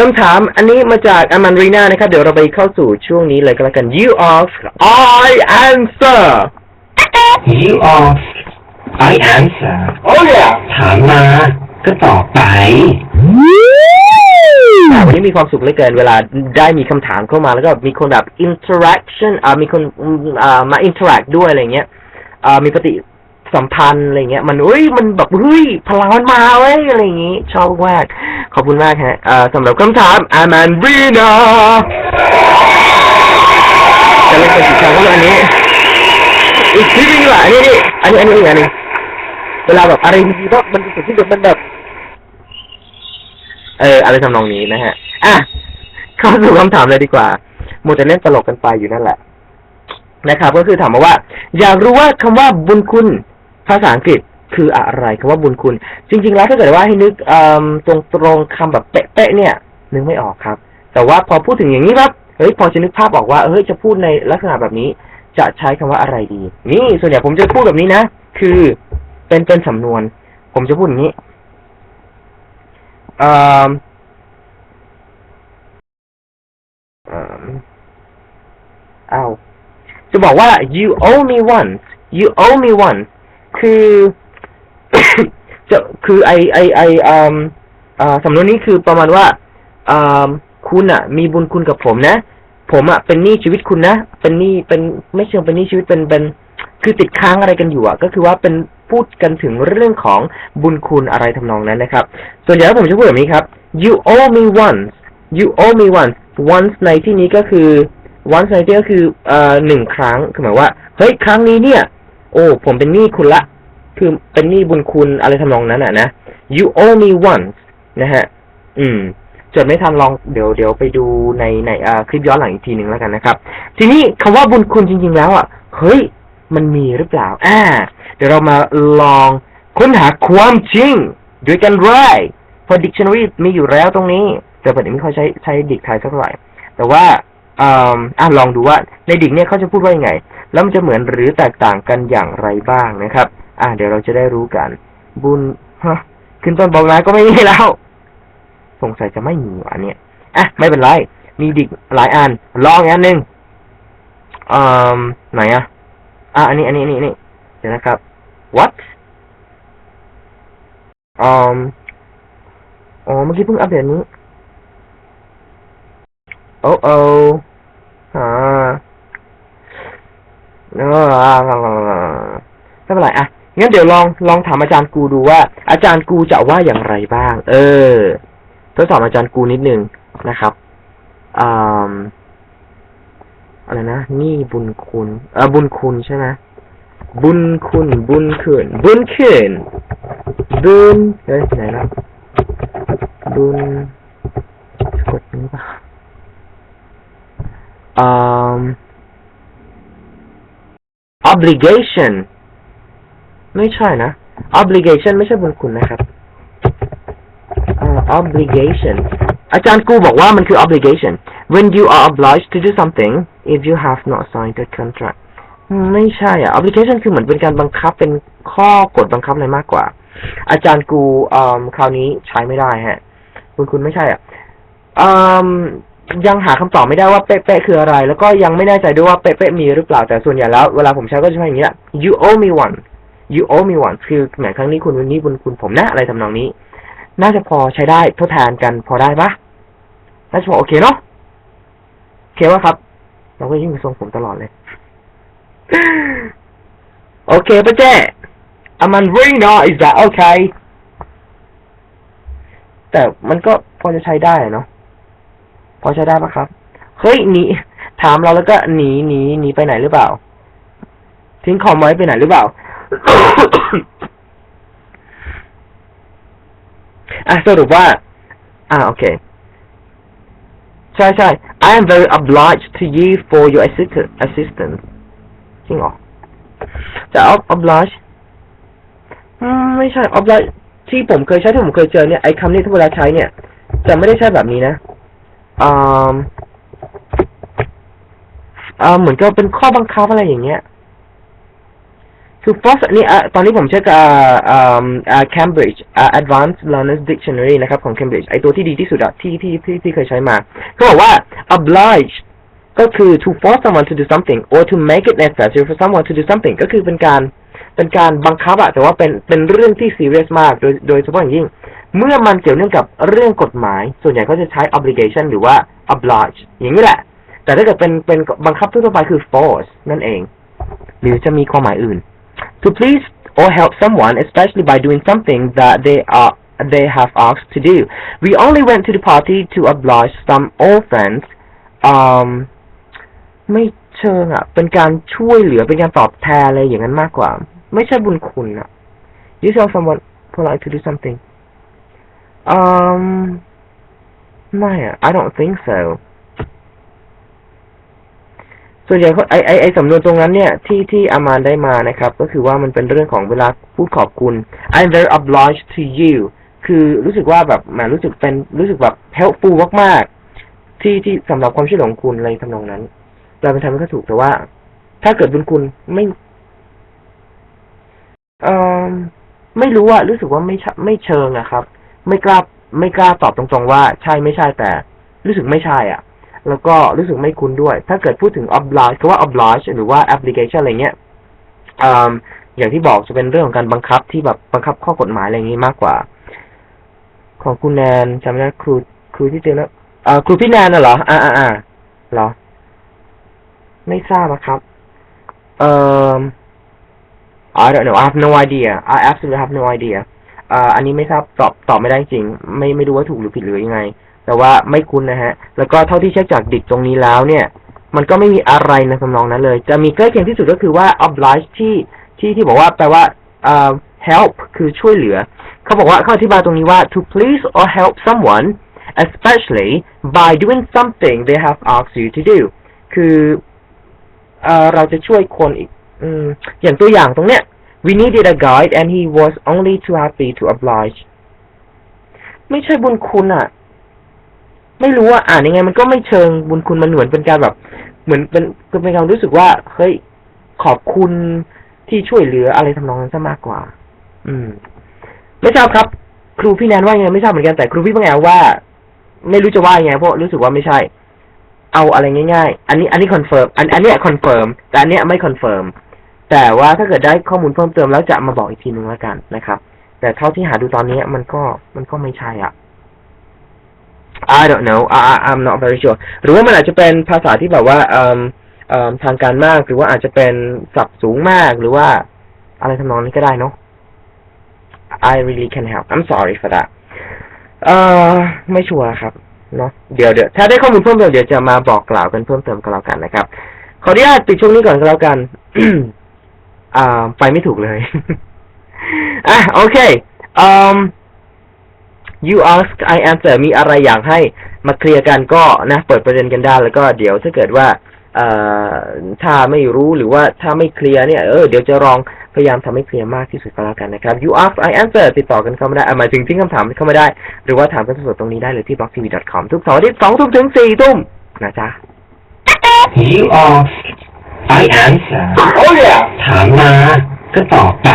คำถามอันนี้มาจากอามันรีนานะครับ เดี๋ยวเราไปเข้าสู่ช่วงนี้เลยก็แล้วกัน you ask I answer You ask I answer oh yeah ถามมาก็ตอบไป อ่าวันนี้มีความสุขเหลือเกินเวลาได้มีคำถามเข้ามาแล้วก็มีคนแบบ interaction อ่ามีคนอืมอ่ามา interact ด้วยอะไรเงี้ยอ่ามีปฏิสัมพันธ์อะไรเงี้ย มันเฮ้ยมันแบบเฮ้ยพลังมันมาเว้ยอะไรอย่างงี้ ชอบมาก ขอบคุณมากฮะอ่าสำหรับคำถามอามันรีนาจะเล่นเป็นกี่ครั้งก็อันนี้ อีกทีนึงแหละอันนี้นี่อันนี้อันนี้อันนึงเวลาแบบอะไรดีๆก็มันจะที่แบบมันแบบเอออะไรทำนองนี้นะฮะ อะเข้าสู่คำถามเลยดีกว่าโมวแต่เล่นตลกกันไปอยู่นั่นแหละ นะครับ ก็คือถามมาว่า อยากรู้ว่าคำว่าบุญคุณภาษาอังกฤษ คืออะไรคำว่าบุญคุณ จริง ๆ แล้วถ้าเกิดว่าให้นึกตรงตรงๆคำแบบเป๊ะๆเนี่ย นึกไม่ออกครับ แต่ว่าพอพูดถึงอย่างนี้ครับเฮ้ยพอจะนึกภาพออกว่าเฮ้ยจะพูดในลักษณะแบบนี้ จะใช้คำว่าอะไรดี นี่ส่วนใหญ่ผมจะพูดแบบนี้นะคือเป็นเป็นสำนวน ผมจะพูดอย่างนี้เอ่อเอ่ออ้าวจะบอกว่า you owe me one you owe me one คือ จะคือไอไอไออ่าสำนวนนี้คือประมาณว่าอ่าคุณอะ มีบุญคุณกับผมนะ ผมอะเป็นหนี้ชีวิตคุณนะเป็นหนี้เป็นไม่เชิงเป็นหนี้ชีวิตเป็นเป็น คือติดค้างอะไรกันอยู่อะ ก็คือว่าเป็นพูดกันถึงเรื่องของบุญคุณอะไรทำนองนั้นนะครับ ส่วนใหญ่ผมจะพูดแบบนี้ครับ you owe me once you owe me once once ในที่นี้ก็คือ once ในที่ก็คือเอ่อหนึ่งครั้งคือหมายว่า เฮ้ย ครั้งนี้เนี่ย โอ้ ผมเป็นหนี้คุณละ คือเป็นหนี้บุญคุณอะไรทำนองนั้นอะนะ you owe me once นะฮะ อืม จดไม่ทันลองเดี๋ยวเดี๋ยวไปดูในในอ่คลิปย้อนหลังอีกทีหนึ่งแล้วกันนะครับ ทีนี้คำว่าบุญคุณจริง ๆ แล้วอะ เฮ้ย มันมีหรือเปล่า อ่า เดี๋ยวเรามาลองค้นหาความจริงด้วยกันเลยพราะ dictionary มีอยู่แล้วตรงนี้ แต่ประเด็นไม่ค่อยใช้ใช้ดิกไทยสักเท่าไหร่ แต่ว่าอ่าลองดูว่าในดิกเนี่ยเขาจะพูดว่ายังไง แล้วมันจะเหมือนหรือแตกต่างกันอย่างไรบ้างนะครับ อะเดี๋ยวเราจะได้รู้กัน บุญฮะขึ้นต้นบอกนะก็ไม่มีแล้ว สงสัยจะไม่มีอันเนี้ยอะไม่เป็นไร มีดิกหลายอันลองอันหนึ่งอ่าไหนอะอะอันนี้อันนี้อันนี้นนี้เดี๋ยวนะครับ what อืมอ๋อเมื่อกี้เพิ่งอัปเดตนี้โอ้โอ้อ่าเออไม่เป็นไรอะ งั้นเดี๋ยวลองลองถามอาจารย์กูดูว่า อาจารย์กูจะว่าอย่างไรบ้าง เออทดสอบอาจารย์กูนิดนึงนะครับอ่าอะไรนะนี่บุญคุณเออบุญคุณใช่ไหมบุญคุณ บุญคืนบุญคืนบุญเฮ้ยไหนแล้วบุญกดนี้ป่ะอืม obligation ไม่ใช่นะ obligation ไม่ใช่บุญคุณนะครับ obligation อาจารย์กูบอกว่ามันคือ obligation when you are obliged to do something if you have not signed a contract ไม่ใช่อะ obligation คือเหมือนเป็นการบังคับเป็นข้อกฎบังคับอะไรมากกว่า อาจารย์กูคราวนี้ใช้ไม่ได้ฮะ คุณคุณไม่ใช่อะอยังหาคำตอบไม่ได้ว่าเป๊ะๆคืออะไร แล้วก็ยังไม่แน่ใจด้วยว่าเป๊ะๆมีหรือเปล่าแต่ส่วนใหญ่แล้วเวลาผมใช้ก็จะใช้อย่างนี้แหละ you owe me one you owe me one คือแหมครั้งนี้คุณวันนี้บุญคุณผมนะอะไรทำนองนี้ น่าจะพอใช้ได้ทดแทนกันพอได้ปะน่าจะพอโอเคเนาะโอเควะครับ เราก็ยิ่งทรงผมตลอดเลย โอเคปะเจ๊อามันรีนอ is that okay แต่มันก็พอจะใช้ได้เนาะพอใช้ได้ปะครับ เฮ้ยหนีถามเราแล้วก็หนีหนีหนีไปไหนหรือเปล่า ทิ้งคอมไว้ไปไหนหรือเปล่า อะสรุปว่า อ่าโอเค ใช่ใช่ I am very obliged to you for your assist- assistance จริงเหรอจะ ob- oblige อืมไม่ใช่ oblige ที่ผมเคยใช้ที่ผมเคยเจอเนี่ยไอ้คำนี้ที่เวลาใช้เนี่ย จะไม่ได้ใช้แบบนี้นะอ่าอ่าเหมือนกับเป็นข้อบังคับอะไรอย่างเงี้ย to force นี่อะตอนนี้ผมเช็คอ่าอ่าอ่า Cambridge อ่า Advanced Learners Dictionary นะครับของ Cambridge ไอตัวที่ดีที่สุดอะที่ที่ที่ที่เคยใช้มาเขาบอกว่า oblige ก็คือ to force someone to do something or to make it necessary for someone to do something ก็คือเป็นการเป็นการบังคับอะแต่ว่าเป็นเป็นเรื่องที่ serious มากโดยโดยเฉพาะอย่างยิ่ง เมื่อมันเกี่ยวเนื่องกับเรื่องกฎหมาย ส่วนใหญ่เขาจะใช้ obligation หรือว่า oblige อย่างนี้แหละ แต่ถ้าเกิดเป็นเป็นบังคับทั่วไปคือ force นั่นเอง หรือจะมีความหมายอื่น to please or help someone, especially by doing something that they are they have asked to do. We only went to the party to oblige some old friends. Um, ไม่เชิงอ่ะ เป็นการช่วยเหลือเป็นการตอบแทนอะไรอย่างนั้นมากกว่า ไม่ใช่บุญคุณอ่ะ You tell someone polite to do something. Um, ไม่อ่ะ I don't think so. ส่วนใหญ่เขาไอไอไอสำนวนตรงนั้นเนี่ยที่ที่อามานได้มานะครับ ก็คือว่ามันเป็นเรื่องของเวลาพูดขอบคุณ I'm very obliged to you คือรู้สึกว่าแบบแหมรู้สึกเป็นรู้สึกแบบ helpful มากๆ ที่ที่สำหรับความช่วยเหลือของคุณอะไรทำนองนั้นแปลเป็นไทยมันก็ถูกแต่ว่า ถ้าเกิดบุญคุณไม่เอ่อไม่รู้อะรู้สึกว่าไม่ไม่เชิงอะครับ ไม่กล้าไม่กล้าตอบตรงๆว่า ใช่ไม่ใช่แต่ รู้สึกไม่ใช่อะ แล้วก็รู้สึกไม่คุ้นด้วย ถ้าเกิดพูดถึง oblige คำว่า oblige หรือว่า application อะไรเงี้ยอย่างที่บอกจะเป็นเรื่องของการบังคับที่แบบบังคับข้อกฎหมายอะไรอย่างนี้มากกว่า ของคุณแนนจำได้ครูครูที่เจอแล้วครูพี่แนนน่ะเหรอ อ่าอ่าอ่าเหรอ ไม่ทราบอะครับ เอ่อ I don't know I have no idea I absolutely have no idea อ่าอันนี้ไม่ทราบตอบตอบไม่ได้จริง ไม่ไม่รู้ว่าถูกหรือผิดหรือยังไง แต่ว่าไม่คุ้นนะฮะ แล้วก็เท่าที่เช็คจากดิกตรงนี้แล้วเนี่ย มันก็ไม่มีอะไรในทำนองนั้นเลย จะมีใกล้เคียงที่สุดก็คือว่า oblige ที่ที่ที่บอกว่าแปลว่าเอ่อ help คือช่วยเหลือ เขาบอกว่าเขาอธิบายตรงนี้ว่า to please or help someone especially by doing something they have asked you to do คือเอ่อเราจะช่วยคนอีกออย่างตัวอย่างตรงเนี้ย we needed a guide and he was only too happy to oblige ไม่ใช่บุญคุณอะ ไม่รู้ว่าอ่านยังไงมันก็ไม่เชิงบุญคุณมันเหมือนเป็นการแบบ เหมือนเป็นเป็นการรู้สึกว่าเฮ้ยขอบคุณที่ช่วยเหลืออะไรทำนองนั้นซะมากกว่า อืม ไม่ทราบครับ ครูพี่แนนว่ายังไงไม่ทราบเหมือนกันแต่ครูพี่บางแอว่า ไม่รู้จะว่ายังไงเพราะรู้สึกว่าไม่ใช่ เอาอะไรง่าย ๆ อันนี้ อันนี้คอนเฟิร์มอันอันเนี้ยคอนเฟิร์มแต่อันเนี้ยไม่คอนเฟิร์มแต่ว่าถ้าเกิดได้ข้อมูลเพิ่มเติมแล้วจะมาบอกอีกทีนึงแล้วกันนะครับ แต่เท่าที่หาดูตอนนี้มันก็มันก็ไม่ใช่อะ I don't know I I- I'm not very sure หรือว่ามันอาจจะเป็นภาษาที่แบบว่าเอ่มเอ่มทางการมาก หรือว่าอาจจะเป็นศัพท์สูงมาก หรือว่าอะไรทำนองนี้ก็ได้เนาะ I really can help I'm sorry for that เอ่อไม่ชัวร์ครับเนาะเดี๋ยวเดี๋ยวถ้าได้ข้อมูลเพิ่มเติมเดี๋ยวจะมาบอกกล่าวกันเพิ่มเติมกันแล้วกันนะครับ ขออนุญาตปิดช่วงนี้ก่อนก็แล้วกันอ่าไปไม่ถูกเลยอะโอเคอืม you ask I answer มีอะไรอยากให้มาเคลียร์กันก็นะ เปิดประเด็นกันได้แล้วก็เดี๋ยวถ้าเกิดว่าเอ่อถ้าไม่รู้หรือว่าถ้าไม่เคลียร์เนี่ยเออเดี๋ยวจะลองพยายามทำให้เคลียร์มากที่สุดก็แล้วกันนะครับ you ask I answer ติดต่อกันเข้ามาได้อะหมายถึงทิ้งคำถามเข้ามาได้ หรือว่าถามกันสดๆตรงนี้ได้เลยที่ blogtv.com ทุกเสาร์อาทิตย์สองทุ่มถึงสี่ทุ่มนะจ๊ะ You ask I answer Oh yeah ถามมาก็ตอบไป